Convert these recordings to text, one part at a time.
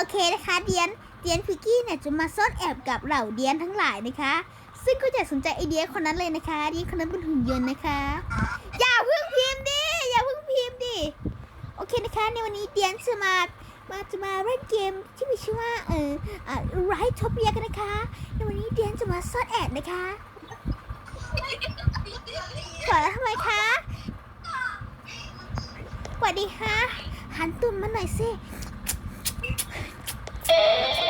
โอเคนะคะเดียนเดียนพิกกี้เนี่ยจะมาซ่อนแอบกับเหล่าเดียนทั้งหลายนะคะ ซึ่งก็จะสนใจไอเดียคนนั้นเลยนะคะเดียนคนนั้นเป็นหุ่นยนต์นะคะ อย่าเพิ่งพิมพ์ดิอย่าเพิ่งพิมพ์ดิโอเคนะคะในวันนี้เดียนจะมามาจะมาเล่นเกมที่มีชื่อว่าเอออ่าไรทอปเปียกันนะคะในวันนี้เดียนจะมาซ่อนแอบนะคะขอแล้วทำไมคะสวัสดีค่ะหันตุ่มมาหน่อยสิ え ー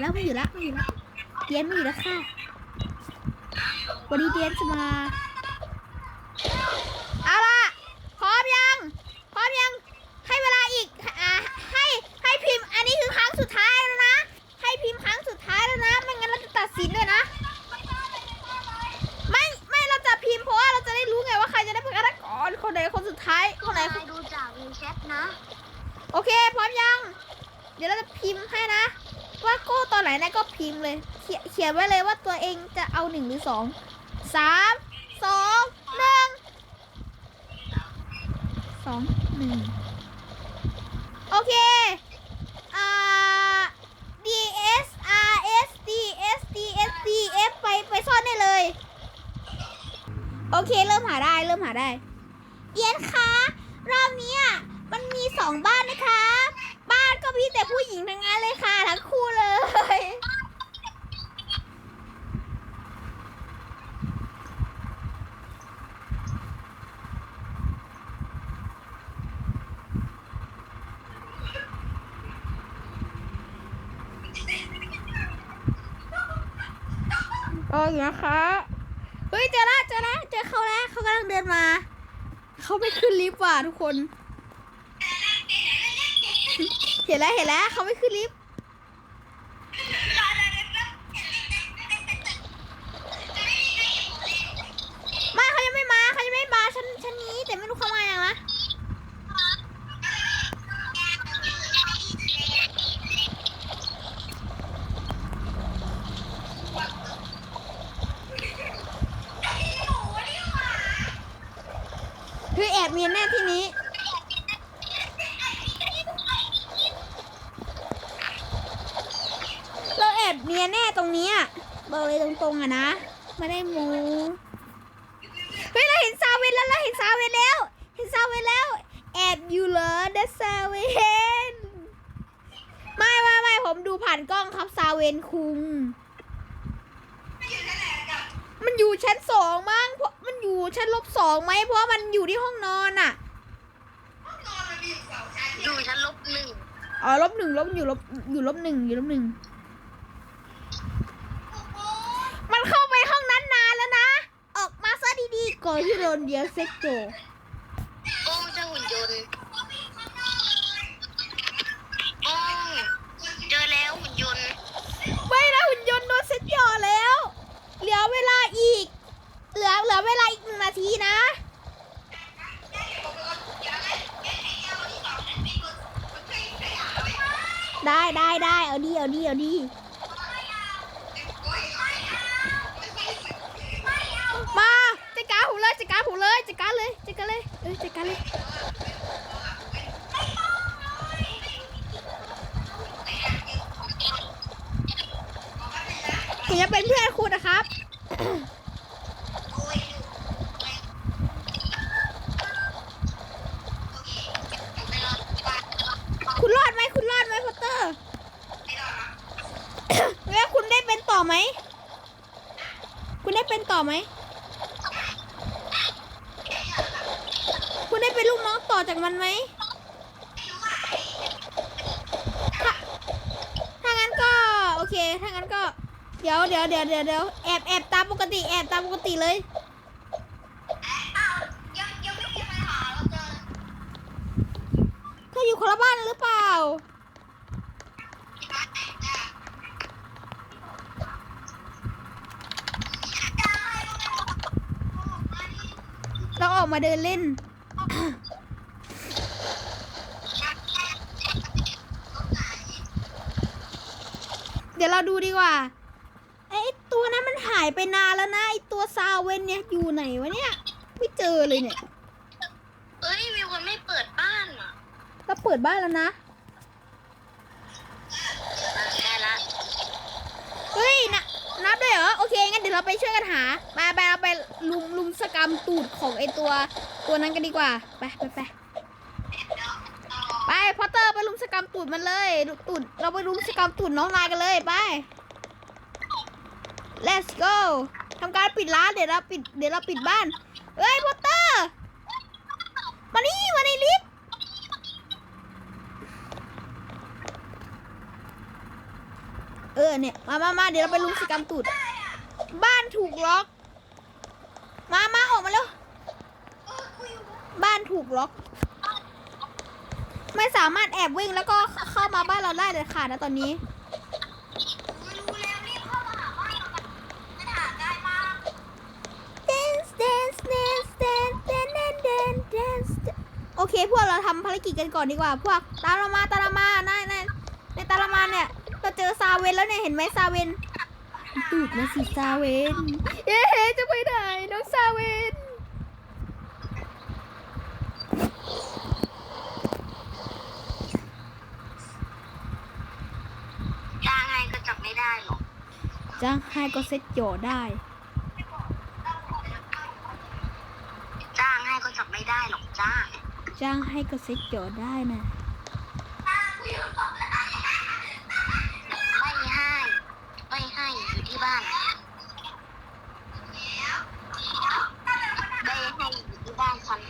แอบแล้วแอบแล้วไม่อยู่แล้วไม่อยู่แล้วเดียนไม่อยู่แล้วค่ะวันนี้เดียนจะมาเอาล่ะพร้อมยังพร้อมยังให้เวลาอีกอ่าให้ให้พิมพ์ อันนี้คือครั้งสุดท้ายแล้วนะ ให้พิมพ์ครั้งสุดท้ายแล้วนะ ไม่งั้นเราจะตัดสินด้วยนะไม่ไม่เราจะพิมพ์เพราะว่าเราจะได้รู้ไงว่าใครจะได้เป็นฆาตกรคนไหนคนสุดท้ายคนไหนคนดูจากในแชทนะ โอเค พร้อมยัง เดี๋ยวเราจะพิมพ์ให้นะ ว่าโก้ตอนไหนนะก็พิมพ์เลยเขียเขียนไว้เลยว่าตัวเองจะเอาหนึ่งหรือสองสามสองหนึ่งสองหนึ่งโอเคอ่า D S R S D S D S D F ไปไปซ่อนได้เลย โอเคเริ่มหาได้เริ่มหาได้ เอียนคะรอบนี้ยมันมีสองบ้านนะคะ บ้านก็มีแต่ผู้หญิงทั้งนั้นเลยค่ะทั้งคู่เลย โอ้ยนะคะ เฮ้ยเจอละเจอละเจอเขาแล้วเขากำลังเดินมา เขาไม่ขึ้นลิฟต์ว่ะทุกคน เห็นแล้วเห็นแล้วเขาไม่ขึ้นลิฟต์ เหรอเดซาเวนไม่ไม่ไม่ผมดูผ่านกล้องครับซาเวนคุง มันอยู่ชั้นสองมั้งเพราะมันอยู่ชั้นลบสองไหมเพราะมันอยู่ที่ห้องนอนอะดูชั้นลบหนึ่งอ๋อลบหนึ่งลบอยู่ลบอยู่ลบหนึ่งอยู่ลบหนึ่งมันเข้าไปห้องนั้นนานแล้วนะ ออกมาซะดีๆก่อนที่โดนเดียวเซ็กโจ เอาดีเอาดีเอาดีมาจัดการหูเลยจัดการหูเลยจัดการเลยจัดการเลยเอ้ยจัดการเลยผมจะเป็นเพื่อนคุณนะครับ คุณรอดไหมคุณรอดไหมพอตเตอร์ ไม่ อไหม คุณได้เป็นต่อไหม คุณได้เป็นลูกน้องต่อจากมันไหมถ้าถ้างั้นก็ โอเค ถ้างั้นก็ เดี๋ยวเดี๋ยวเดี๋ยวเดี๋ยวเดี๋ยวแอบแอบตามปกติแอบตามปกติเลยยังยังไม่มีใครหาเราเจอเธออยู่คนละบ้านหรือเปล่าเราออกมาเดินเล่นเดี๋ยวเราดูดีกว่า ไอ้ตัวนั้นมันหาย ไปนานแล้วนะไอ้ตัวซาเวนเนี่ยอยู่ไหนวะเนี่ย ไม่เจอเลยเนี่ยเอ้ยมีคนไม่เปิดบ้านอะเราเปิดบ้านแล้วนะได้ละเฮ้ยนะนับด้วยเหรอโอเคงั้นเดี๋ยวเราไปช่วยกันหาไปไปเราไปลุมลุมสกรรมตูดของไอตัวตัวนั้นกันดีกว่าไปไปไปไปพอตเตอร์ไปลุมสกรรมตูดมันเลยดูตูดเราไปลุมสกรรมตูดน้องนายกันเลยไป let's go ทำการปิดร้านเดี๋ยวเราปิดเดี๋ยวเราปิดบ้าน เฮ้ยพอตเตอร์มานี่มาในลิฟต์เออเนี่ย มามามาเดี๋ยวเราไปลุมสกรรมตูด บ้านถูกล็อก มามาออกมาแล้ว บ้านถูกล็อก ไม่สามารถแอบวิ่งแล้วก็เข้ามาบ้านเราได้เด็ดขาดนะตอนนี้ เคพวกเราทำภารกิจกันก่อนดีกว่า พวกตามเรามาตามเรามาในในในตามเรามาเนี่ยเราเจอซาเวนแล้วเนี่ยเห็นไหมซาเวนตูดมาสิซาเวนเย้จะไปไหนน้องซาเวนจ้างให้ก็จับไม่ได้หรอกจ้างให้ก็เซ็ตโจได้จ้างให้ก็จับไม่ได้หรอกจ้าง จ้างให้ก็เซ็ตโจได้นะไม่ให้ ไม่ให้อยู่ที่บ้าน ไม่ให้อยู่ที่บ้านฉัน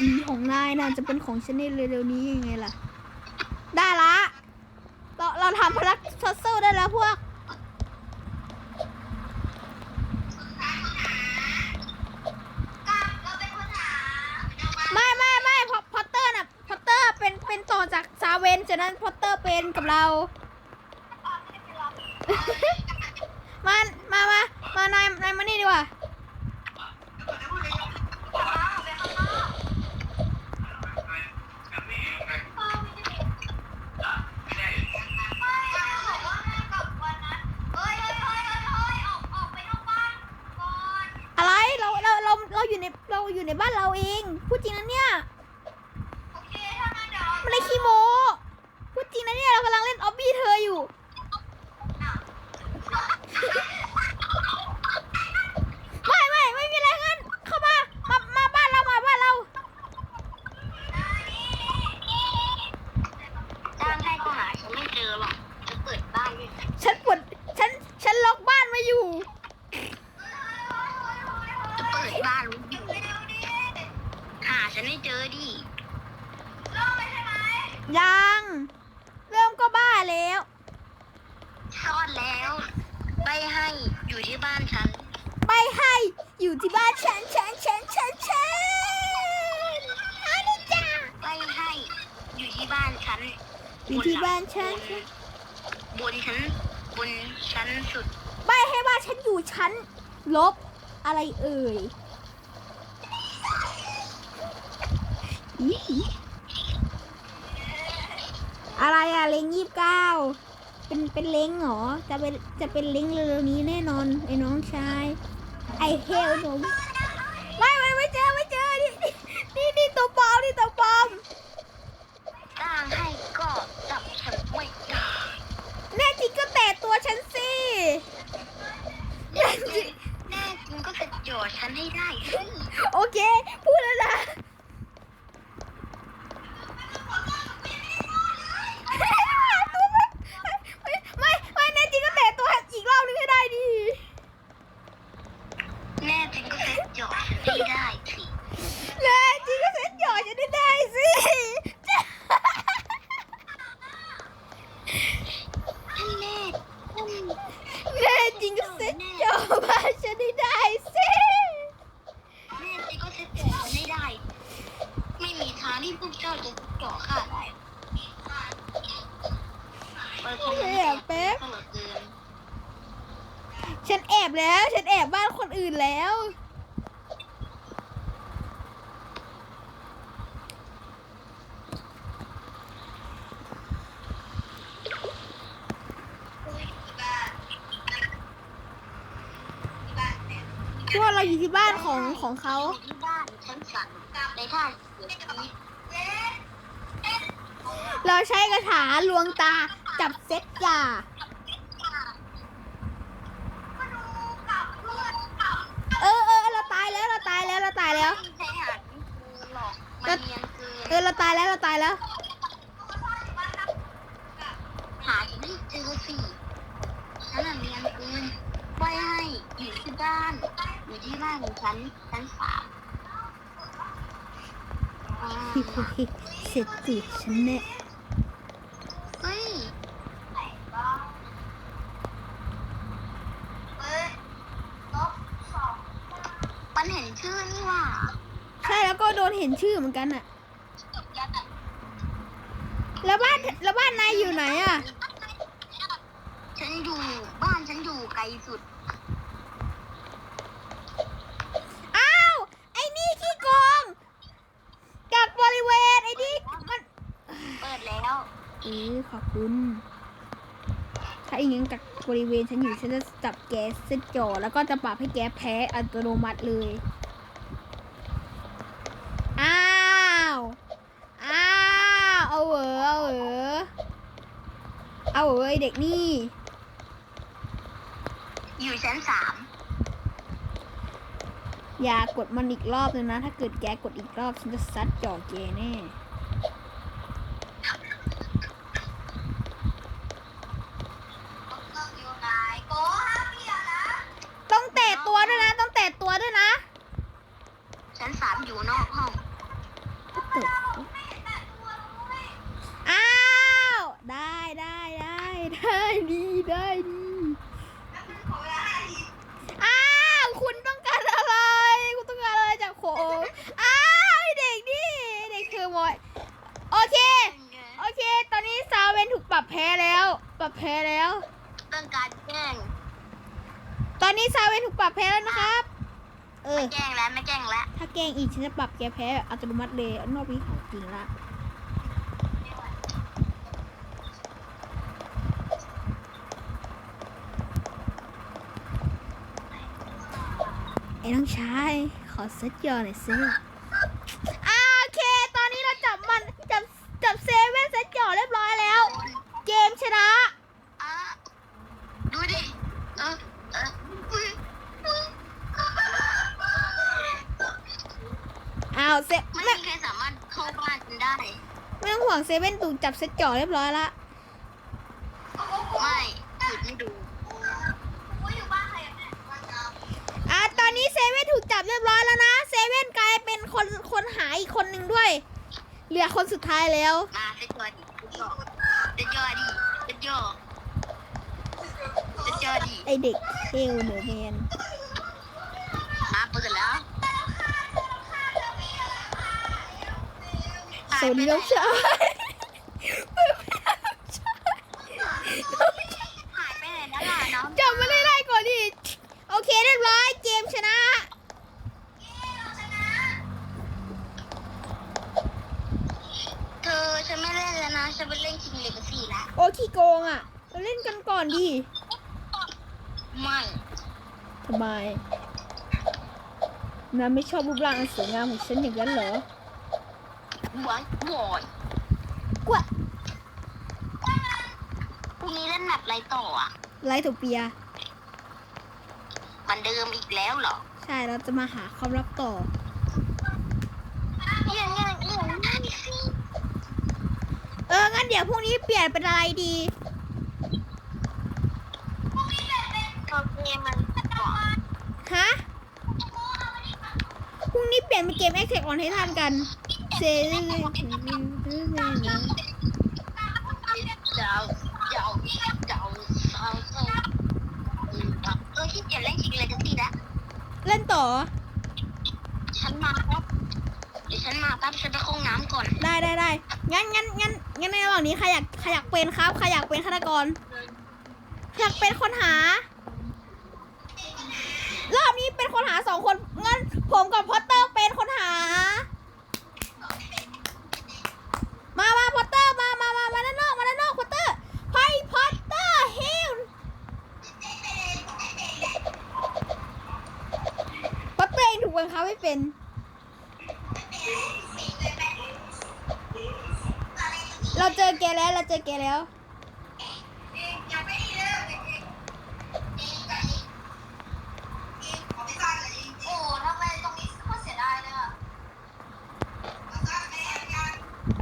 อืมของนายน่ะจะเป็นของฉันในเร็วๆนี้ยังไงล่ะ ได้ละ เราเราทำพลักทัซเซิลได้แล้วพวก เวนจากนั้นพอตเตอร์เป็นกับเรา มา มา มา มานาย นายมานี่ดีกว่า อะไร เรา เรา เรา เราอยู่ใน เราอยู่ในบ้านเราเอง พูดจริงนะเนี่ยไม่ได้ขี้โมานฉันไปให้อยู่ที่บ้านฉันฉันฉันฉันฉันอันนี้จ้าไม่ให้ อยู่ที่บ้านฉันอยู่ที่บ้านฉัน บนชั้นบนชั้นสุดใบให้ว่าฉันอยู่ชั้น ลบอะไรเอ่ยอีอะไรอะเลงยี่สิบเก้า เป็นเป็นเล้งเหรอ จะเป็นจะเป็นเล้งเร็วๆนี้แน่นอนไอ้น้องชาย ไอเฮลหนูไม่ไม่ไม่เจอไม่เจอนี่นี่นี่ตัวปลอมนี่ตัวปลอมจ้างให้ก็จับฉันไม่ได้แน่จริงก็แต่ตัวฉันสิแน่จริงแน่จริงก็จะจ่อฉันให้ได้สิโอเค พูดแล้วนะ ไม่ไม่ไม่แน่จริงก็แต่ตัวอีกรอบนึงให้ได้ จริงก็เซ็ตจอบ้านฉันได้ได้สิ แน่จริงก็เซ็ตจอไม่ได้ ไม่มีทางที่พวกเจ้าจะจ่อข้าได้เปิดคอมเมนต์ แอบแป๊บ ตลอดเกิน ฉั นแอบแล้ว ฉันแอบบ้านคนอื่นแล้ว พวกเราอยู่ที่บ้านของของเขา ที่บ้านชั้นสามในท่าเสียชีวิตเราใช้กระถาลวงตาจับเซ็ตจ่าเออเออเราตายแล้วเราตายแล้วเราตายแล้ว ไม่ใช่หาคือหลอกมันเนียนเกิน เออเราตายแล้วเราตายแล้ว หาฉันให้เจอสิฉันน่ะเนียนเกินไว้ให้อยู่ที่บ้าน อยู่ที่บ้านของฉันชั้นสามอ่าเสร็จติดฉันแน่เฮ้ยมันเห็นชื่อนี่หว่า ใช่แล้วก็โดนเห็นชื่อเหมือนกันอะ แล้วบ้านแล้วบ้านนายอยู่ไหนอะฉันอยู่บ้านฉันอยู่ไกลสุด อ้าว ไอ้นี่ขี้โกงกักบริเวณไอ้นี่มันเปิดแล้วเออขอบคุณ ถ้าอีกงั้นกักบริเวณฉันอยู่ฉันจะจับแกสเซตจอแล้วก็จะปรับให้แกแพ้อัตโนมัติเลย อ้าว อ้าว เอาเหอะเอาเหอะ เอาเหอะไอเด็กนี่ อยู่ชั้นสามอย่ากดมันอีกรอบเลยนะ ถ้าเกิดแกกดอีกรอบฉันจะซัดจ่อแกแน่ อยู่ไหนโก้ห้ามเปียนะ ต้องแตะตัวด้วยนะ ต้องแตะตัวด้วยนะ ชั้นสามอยู่นอกห้อง อ้าว ได้ได้ได้ได้ดีได้ดีอ้าว คุณต้องการอะไร คุณต้องการอะไรจากผมอ้าวไอ้เด็กนี่ไอ้เด็กคือมอยโอเค โอเค ตอนนี้ซาวเวนถูกปรับแพ้แล้ว ปรับแพ้แล้ว ต้องการแกล้ง ตอนนี้ซาวเวนถูกปรับแพ้แล้วนะครับ เออ แกล้งแล้วไม่แกล้งแล้ว ถ้าแกล้งอีก ฉันจะปรับแกแพ้แบบอัตโนมัติเลยนอกวิของจริงละไอ้น้องชาย ขอเซ็ตยอหน่อยซิอ่าโอเค ตอนนี้เราจับมันจับจับเซเว่นเซ็ตยอเรียบร้อยแล้ว เกมชนะ อะดูดิ เออเอออุ๊ยอุ๊ย อ้าวเซ ไม่ ไม่ มีใครสามารถเข้าบ้านฉันได้ ไม่ต้องห่วง เซเว่นถูกจับเซ็ตจอเรียบร้อยละ ไม่หยุดไม่ดูอ่าตอนนี้เซเว่นถูกจับเรียบร้อยแล้วนะ เซเว่นกลายเป็นคนคนหายอีกคนหนึ่งด้วย เหลือคนสุดท้ายแล้ว มาเซ็ตจอดิเซ็ตจอเซ็ตจอดิเซ็ตจอเซ็ตจอดิไอเด็กเทลเดอแมนมาเปิดแล้วสวัสดีน้องชาย หายไปไหนแล้วล่ะน้อง จับมาได้ได้ก่อนดิ โอเคเรียบร้อยเกมชนะ เธอฉันไม่เล่นแล้วนะ ฉันไปเล่นคิงเลกาซี่ละ โอ้ขี้โกงอะเราเล่นกันก่อนดิ ไม่ ทำไม น้าไม่ชอบรูปร่างอันสวยงามของฉันอย่างนั้นเหรอหวานบอยกว่าพรุ่งนี้เล่นแบบไรต่ออะ ไลท์โทเปีย มันเดิมอีกแล้วเหรอใช่เราจะมาหาความลับต่อยังยังยังนั่นสิเออ งั้นเดี๋ยวพรุ่งนี้เปลี่ยนเป็นอะไรดีโอเคมันก่อน ฮะ พรุ่งนี้เปลี่ยนเป็นเกม a อ t เ c ออนให้ทันกันเซเจ้าเจ้าเจ้าเจ้าเจ้ารอฉันมาครับเดี๋ยวฉันมาแป๊บฉันไปเข้าห้องน้ำก่อน ได้ได้ได้งั้นงั้นงั้นงั้นในระหว่างนี้ใครอยากใครอยากเป็นครับใครอยากเป็นฆาตกรอยากเป็นคนหา รอบนี้เป็นคนหาสองคนงั้น ผมกับพอตเตอร์เป็นคนหา มามาพอตเตอร์มามามามาด้านนอกมาด้านนอกพอตเตอร์ไปพอตเตอร์ฮิลพอตเตอร์เองถูกบังคับให้เป็น เราเจอแกแล้วเราเจอแกแล้ว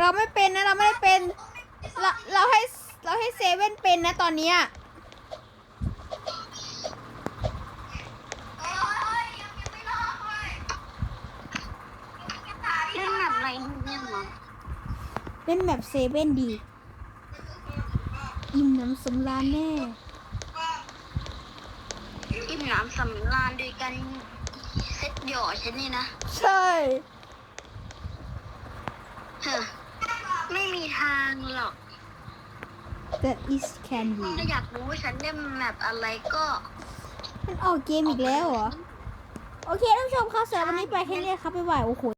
เราไม่เป็นนะเราไม่ได้เป็นเราเราให้เราให้เซเว่นเป็นนะตอนเนี้ยเล่นแบบอะไรเนี่ยหรอเล่นแบบเซเว่นดี อิ่มน้ำสำราญแน่ อิ่มน้ำสำราญโดยการเซ็ตหยอฉันนี่นะ ใช่ เฮ้อ ไม่มีทางหรอก that is candy ถ้าอยากรู้ว่าฉันเล่นแบบอะไรก็มันออกเกมอีกแล้วเหรอ โอเคท่านผู้ชมครับสำหรับวันนี้ไปแค่นี้ครับบ๊ายบายโอ้โห